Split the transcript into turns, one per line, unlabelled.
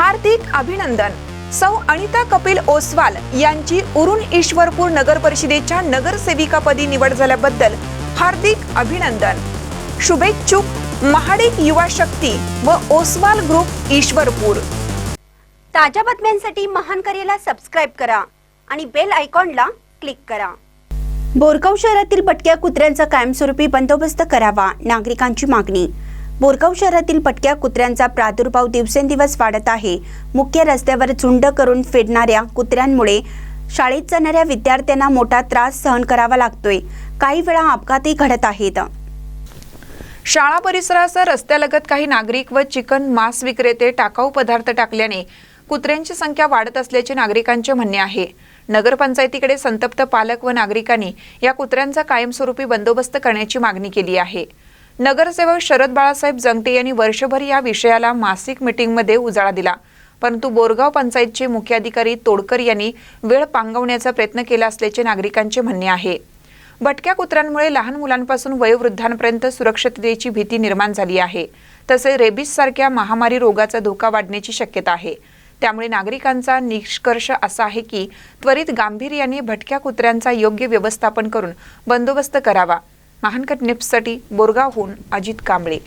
हार्दिक अभिनंदन. सौ अनिता कपिल ओसवाल यांची उरुण ईश्वरपूर नगर परिषदेच्या नगरसेविकापदी निवड झाल्याबद्दल हार्दिक अभिनंदन. शुभेच्छुक महाडिक युवा शक्ती व ओसवाल ग्रुप ईश्वरपूर.
ताज्या बातम्यांसाठी महान करेला सबस्क्राईब करा आणि बेल आयकॉनला क्लिक करा. बोरगाव शहरातील भटक्या कुत्र्यांचा कायमस्वरूपी बंदोबस्त करावा नागरिकांची मागणी. बोरगाव शहरातील पटक्या कुत्र्यांचा प्रादुर्भाव दिवसेंदिवस वाढत आहे. मुख्य रस्त्यावर झुंड करून फिरणाऱ्या कुत्र्यांमुळे शाळेत जाणाऱ्या विद्यार्थ्यांना मोठा त्रास सहन करावा लागतोय. काही वेळा अपघातही घडत आहेत.
शाळा परिसरासह रस्त्यालगत काही नागरिक व चिकन मांस विक्रेते टाकाऊ पदार्थ टाकल्याने कुत्र्यांची संख्या वाढत असल्याचे नागरिकांचे म्हणणे आहे. नगरपंचायतीकडे संतप्त पालक व नागरिकांनी या कुत्र्यांचा कायमस्वरूपी बंदोबस्त करण्याची मागणी केली आहे. नगरसेवक शरद बाळासाहेब जंगटे यांनी वर्षभर या विषयाला मासिक मिटिंगमध्ये उजाळा दिला. परंतु बोरगाव पंचायतचे मुख्याधिकारी तोडकर यांनी वेळ पांगवण्याचा प्रयत्न केला असल्याचे नागरिकांचे म्हणणे आहे. भटक्या कुत्र्यांमुळे लहान मुलांपासून वयोवृद्धांपर्यंत सुरक्षिततेची भीती निर्माण झाली आहे. तसेच रेबीजसारख्या महामारी रोगाचा धोका वाढण्याची शक्यता आहे. त्यामुळे नागरिकांचा निष्कर्ष असा आहे की त्वरित गांभीर्याने भटक्या कुत्र्यांचा योग्य व्यवस्थापन करून बंदोबस्त करावा. महानकट निप्ससाठी बोरगावहून अजित कांबळे